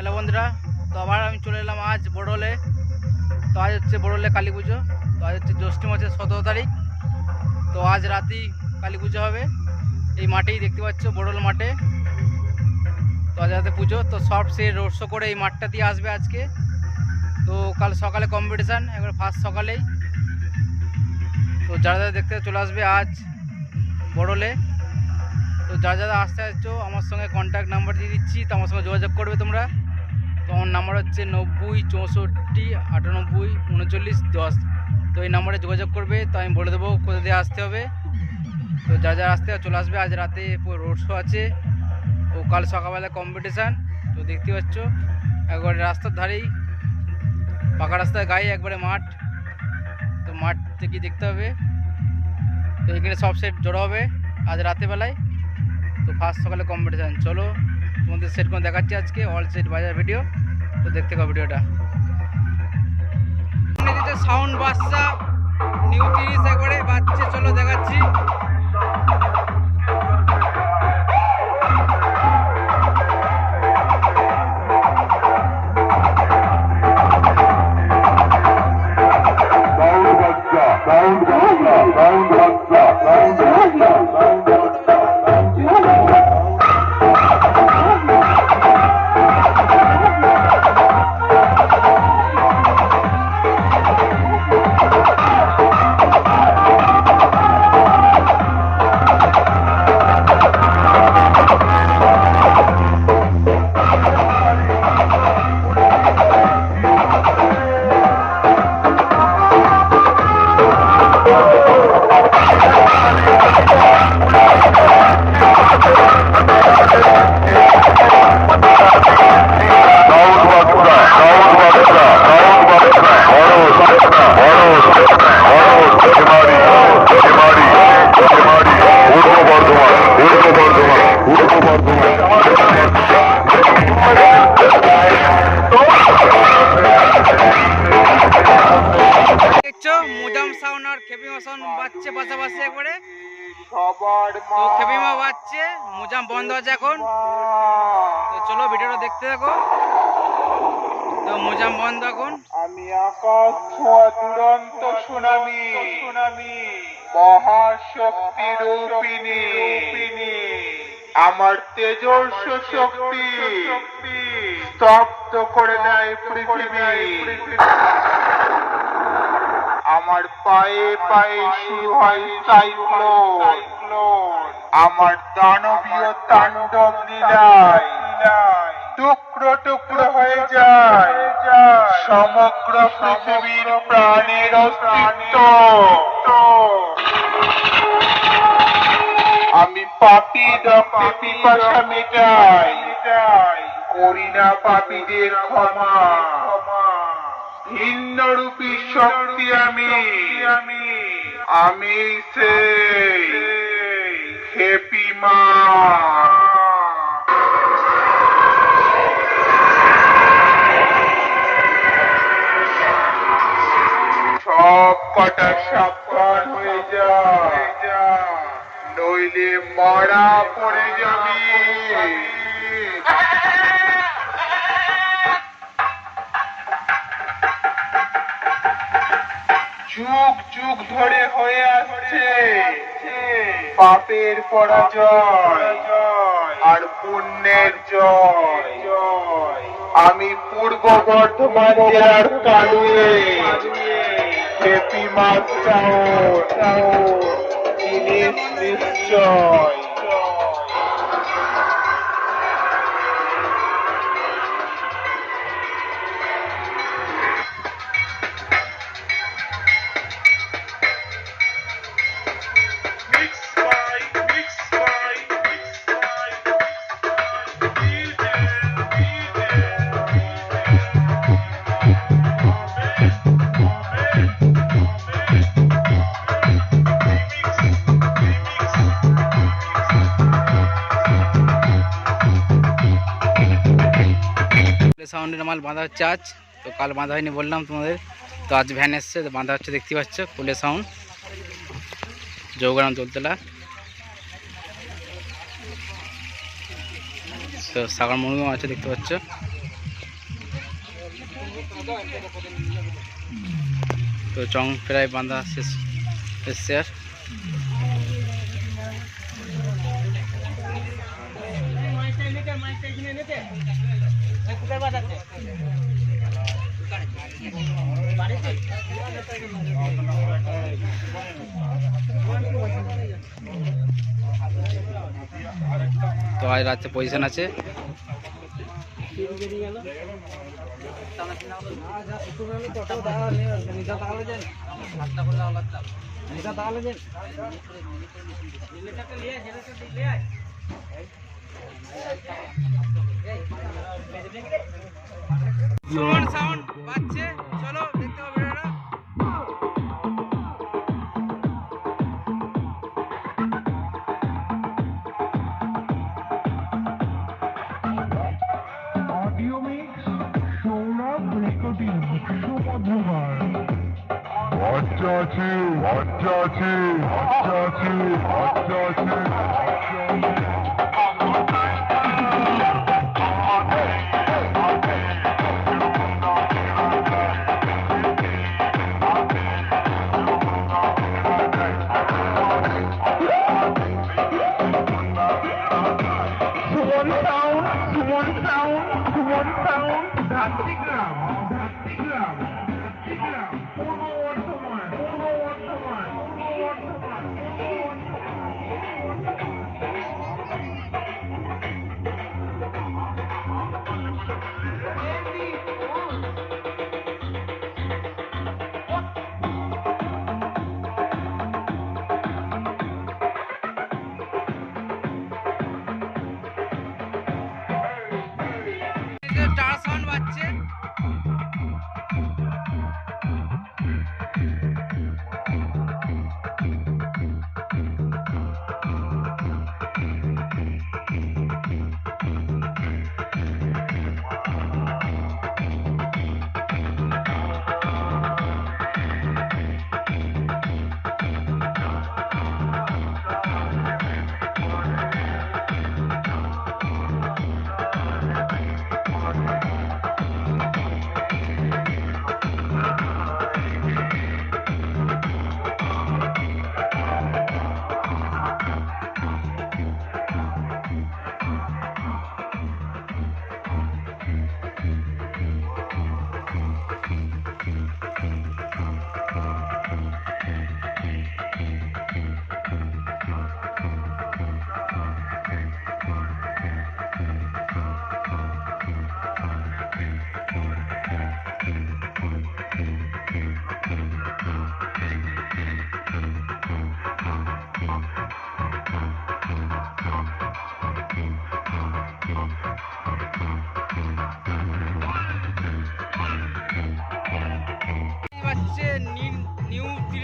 Hello বন্ধুরা, তো আবার আমি চলে এলাম আজ বড়লে। তো আজ হচ্ছে বড়লে কালী পুজো। তো আজ হচ্ছে জ্যৈষ্ঠ মাসের সতেরো তারিখ। তো আজ রাতেই কালী পুজো হবে। এই মাঠেই দেখতে পাচ্ছ বড়ল মাঠে। তো আজ রাতে পুজো। তো সব সে রোড শো করে এই মাঠটা দিয়ে আসবে আজকে। তো কাল সকালে কম্পিটিশান একবার ফার্স্ট সকালেই। তো যারা যারা দেখতে চলে আসবে আজ বড়লে, তো যারা যারা আসতে আসছো আমার সঙ্গে কন্ট্যাক্ট নাম্বার দিয়ে দিচ্ছি। তো আমার সঙ্গে যোগাযোগ করবে তোমরা। তো আমার নাম্বার হচ্ছে নব্বই, চৌষট্টি, আটানব্বই, উনচল্লিশ, দশ। তো এই নাম্বারে যোগাযোগ করবে, তো আমি বলে দেবো কোথা দিয়ে আসতে হবে। তো যা যা আসতে চলে আসবে, আজ রাতে রোড শো আছে। ও কাল সকালবেলা কম্পিটিশান তো দেখতে পাচ্ছ, একবারে রাস্তার ধারেই, পাকা রাস্তার গায়ে একবারে মাঠ। তো মাঠ থেকে দেখতে হবে। তো এখানে সব সেট জড়ো হবে, আজ রাতেবেলায় তো ফার্স্ট সকালে কম্পিটিশান চলো। তোমাদের সেট কোনো দেখাচ্ছি আজকে অল সেট বাজার ভিডিও তো দেখতে পাবো ভিডিওটা সাউন্ড বাচ্চা নিউ তিরিশ একবারে, বাচ্চা, চলো দেখাচ্ছি। মুজাম সাউন্ড আর খেপিমা সাউন্ড বাজছে পাশাপাশি একবারে। সবার তো খেপিমা বাজছে মুজাম বন্ধ আছে এখন। তো চলো ভিডিওটা দেখতে থাকো। তো মুজাম বন্ধ এখন। আমি আকাশ ছোঁয়া দুরন্ত সুনামি সুনামি মহাশক্তি রূপিণী রূপিণী। আমার তেজস্ব শক্তি শক্তি। স্তব্ধ করে দেয় পৃথিবী। আমার পায়ে পায়ে শুরু হয় সাইক্লোন আমার দানবীয় তাণ্ডব লীলায় টুকরো টুকরো হয়ে যায়। সমগ্র পৃথিবীর প্রাণের অস্তিত্ব। আমি পাপি রক্তে পিপাসা মেটাই। করি না পাপীদের ক্ষমা। ভিন্নরূপী শক্তি আমি। আমি আমি সেই হেপি মা। সব কটা সাবধান হয়ে যা। নইলে মারা পড়ে যাবি। যুগ যুগ ধরে হয়ে আসছে। পাপের পরাজয় আর পুণ্যের জয়। আমি পূর্ব বর্ধমান জেলার কালুয়ে। হেপি মাছ নিশ্চয়। সাউন্ডের মাল বাঁধা হচ্ছে আজ। তো কাল বাঁধা হয়নি বললাম তোমাদের। তো আজ ভ্যান এসছে, তো বাঁধা হচ্ছে, দেখতে পাচ্ছ কুলে সাউন্ড। জৌগ্রাম দোলতলা। তো সাগর মুরগিও আছে, দেখতে পাচ্ছ। তো চং প্রায় বাঁধা শেষ এসছে তো আজ রাতে পজিশন আছে। সুমন সাউন্ড বাজছে। চলো দেখতে হবে বাচ্চা আছে বাচ্চা আছে বাচ্চা আছে বাচ্চা আছে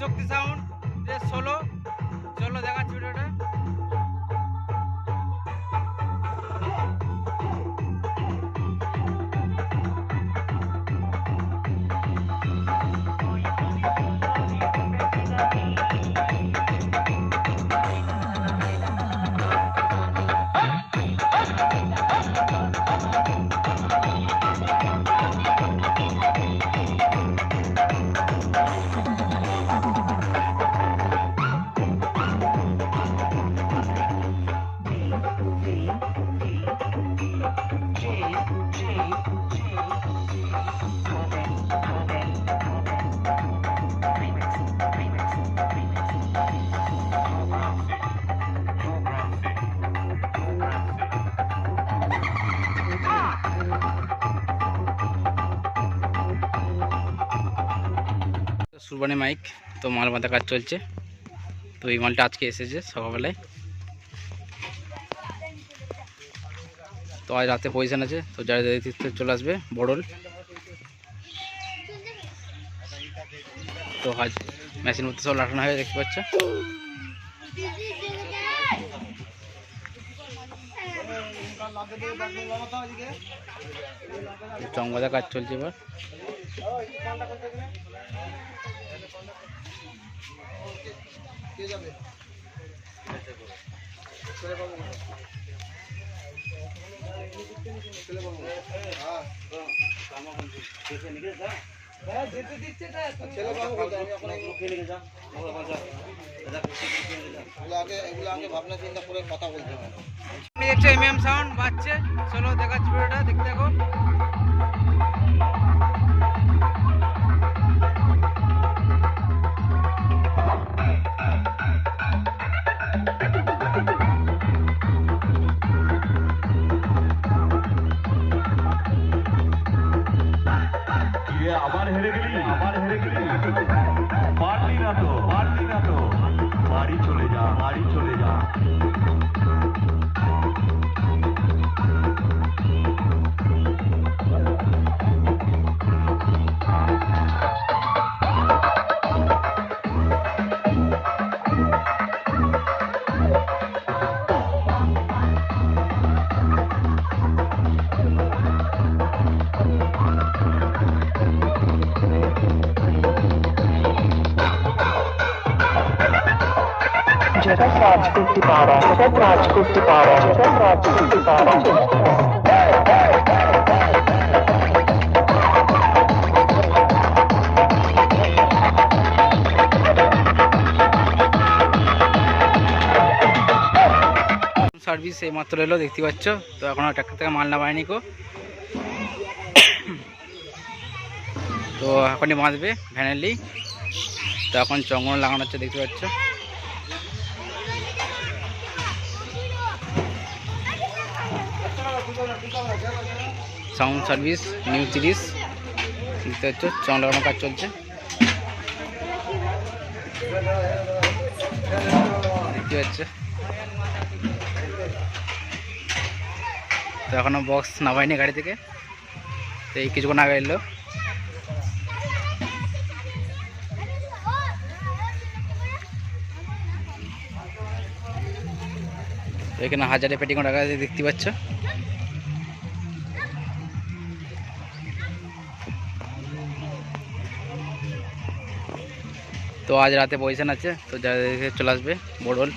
ত্রিশক্তি সাউন্ড ষোলো সুরবানি মাইক, তো মাল বাঁধা কাজ চলছে। তো এই মালটা আজকে এসেছে সকালবেলায়। তো আজ রাতে পজিশন আছে, তো যারা দেখতে চলে আসবে, বড়ল। তো আজ মেশিন মধ্যে সব লাঠানো হয়ে দেখতে পাচ্ছ? চং বাঁধা কাজ চলছে এবার। আপনি দেখছো এমএম সাউন্ড বাজছে চলো দেখাচ্ছি ভিডিওটা দেখতে দেখো ইয়ে আবার হেরে গেলি? আবার হেরে গেলি? পারলি না তো, পারলি না তো। বাড়ি চলে যা, বাড়ি চলে যা। জগৎ রাজ করতে পারা সার্ভিস এই মাত্র এলো, দেখতে পাচ্ছ? তো এখনও ট্রাক্টর থেকে মাল নামায়নি কো। তো এখনই বাঁধবে ভ্যানেলি তো এখন চঙ্গন লাগানো হচ্ছে, দেখতে পাচ্ছ? Sound service, new series. দেখতে পাচ্ছ চং লাগানোর কাজ চলছে। দেখতে পাচ্ছ। তো এখনও বক্স নামায়নি গাড়ি থেকে। তো এই কিছুক্ষণ আগে এলো। এখানে হাজারে পেটিং রাখা দেখতে পাচ্ছ। তো আজ রাতে পজিশন আছে তো যারা চলে আসবে বড়ল